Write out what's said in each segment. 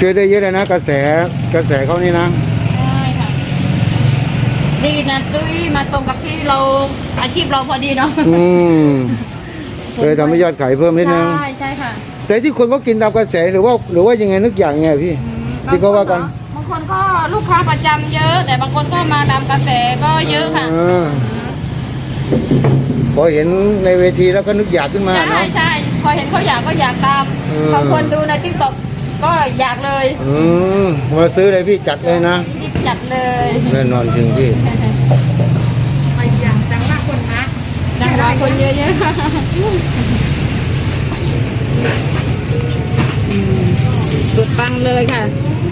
ช่วยได้เยอะเลยนะ กระแสกระแสเขานี่นะใช่ค่ะดีนะตุ้ยมาตรงกับที่เราอาชีพเราพอดีเนาะอืมเลยทำให้ยอดขายเพิ่มนิดนึงใช่ใช่ค่ะแต่ที่คนเขากินตามกระแสหรือว่า หรือว่ายังไงนึกอย่างไงพี่อืมที่เขาว่ากันบางคนก็ลูกค้าประจำเยอะ แต่บางคนก็มาตามกระแสก็เยอะค่ะอ่าพอเห็นในเวทีแล้วก็นึกอยากขึ้นมาใช่เนาะใช่พอเห็นเขาอยากก็อยากตามเออบางคนดูในทิกตอก ก็อยากเลยอืมมาซื้อเลยพี่จัดเลยนะรีบจัดเลยแน่นอนจริงพี่ไปอย่างจังหวะคนนะจังหวะคนเยอะๆสุดปังเลยค่ะ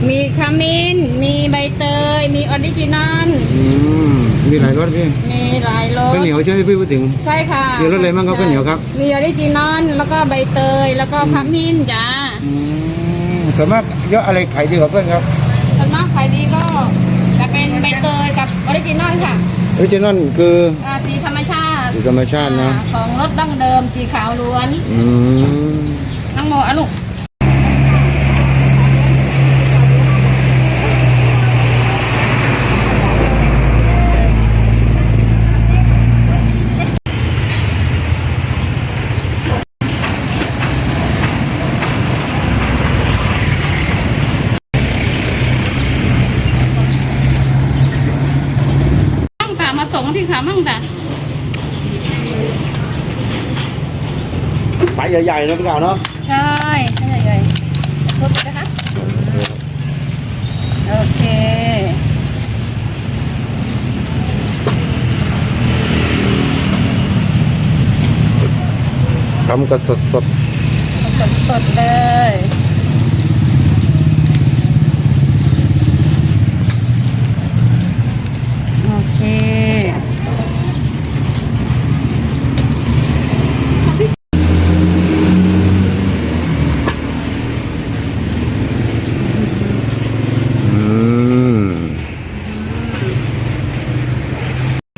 มีขมิ้น มีใบเตย มีออริจินอลอืมมีหลายรสพี่มีหลายรสข้าวเหนียวใช่ไหมพี่พูดถึง ใช่ค่ะมีรสอะไรบ้างครับข้าวเหนียวครับ มีออริจินอลแล้วก็ใบเตย แล้วก็ขมิ้นจ้าอืม ส่วนมากเยอะอะไรขายดีกว่าเพื่อนครับส่วนมากขายดีก็จะเป็นใบเตยกับออริจินอลค่ะออริจินอลคืออ่าสีธรรมชาติสีธรรมชาตินะ อ่าของรสดั้งเดิมสีขาวล้วนอืม น้องโมอะลูก มั่งตา มาส่งที่ขามั่งตาสายใหญ่ๆนะพี่กาวเนาะใช่ใช่ใหญ่ๆครบนะคะโอเคทำกันสดสดสดๆเลย โอเค ๆอืม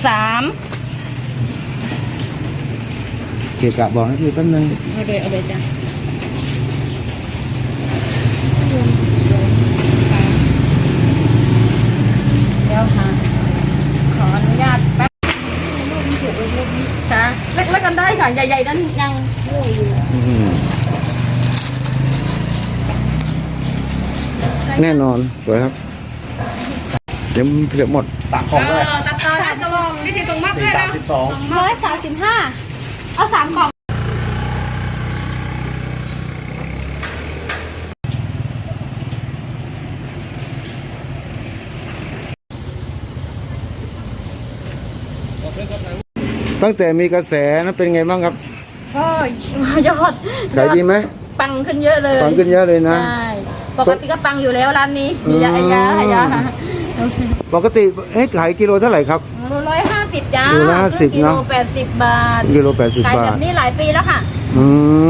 สาม เกะกะบอกนะพี่แป๊บนึงเอาเลยเอาเลยจ้ะเดี๋ยวค่ะ ขออนุญาตแป๊บค่ะเล็กๆกันได้ค่ะ ใหญ่ๆนั้นยังอืมแน่นอน สวยครับ เดี๋ยวเผื่อหมดตากของด้วยตัดต่อถ่ายตรงวิธีตรงมากเลยนะสิบสองร้อยสามสิบห้า เอาสามกล่องตั้งแต่มีกระแสนั้นเป็นไงบ้างครับก็ยอดขายดีไหมปังขึ้นเยอะเลยฟังขึ้นเยอะเลยนะใช่ปกติก็ปังอยู่แล้วร้านนี้อืมยายายายาปกติเอ๊ะขายกิโลเท่าไหร่ครับร้อยห้า สิบจ้าโลละ50กิเนโลอะแปดสิบบาทกิโลแปดสิบขายบาแบทบนี้หลายปีแล้วค่ะ อื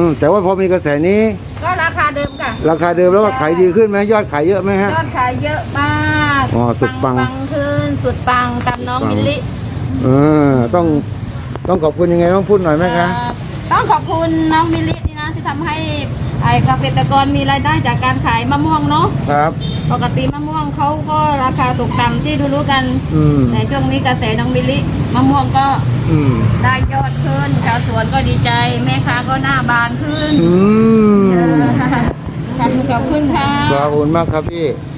มแต่ว่าพอมีกระแสนี้ ก็ราคาเดิมค่ะ ราคาเดิมแล้วก็ขายดีขึ้นไหมยอดขายเยอะไหมฮะ ยอดขายเยอะมากอ๋อสุดปังปังขึ้นสุดปังตามน้องปังมิลลิเออต้องต้องขอบคุณยังไงต้องพูดหน่อยไหมคะ เอ่อต้องขอบคุณน้องมิลลินี่นะที่ทำให้ ไอ้เกษตรกรมีรายได้จากการขายมะม่วงเนาะครับ ปกติมะม่วงเขาก็ราคาตกต่ำที่รู้ๆกันอืมในช่วงนี้กระแสน้องมิลลิมะม่วงก็อืมได้ยอดขึ้นชาวสวนก็ดีใจแม่ค้าก็หน้าบานขึ้นอืมเออขอบคุณค่ะ ขอบคุณมากครับพี่ค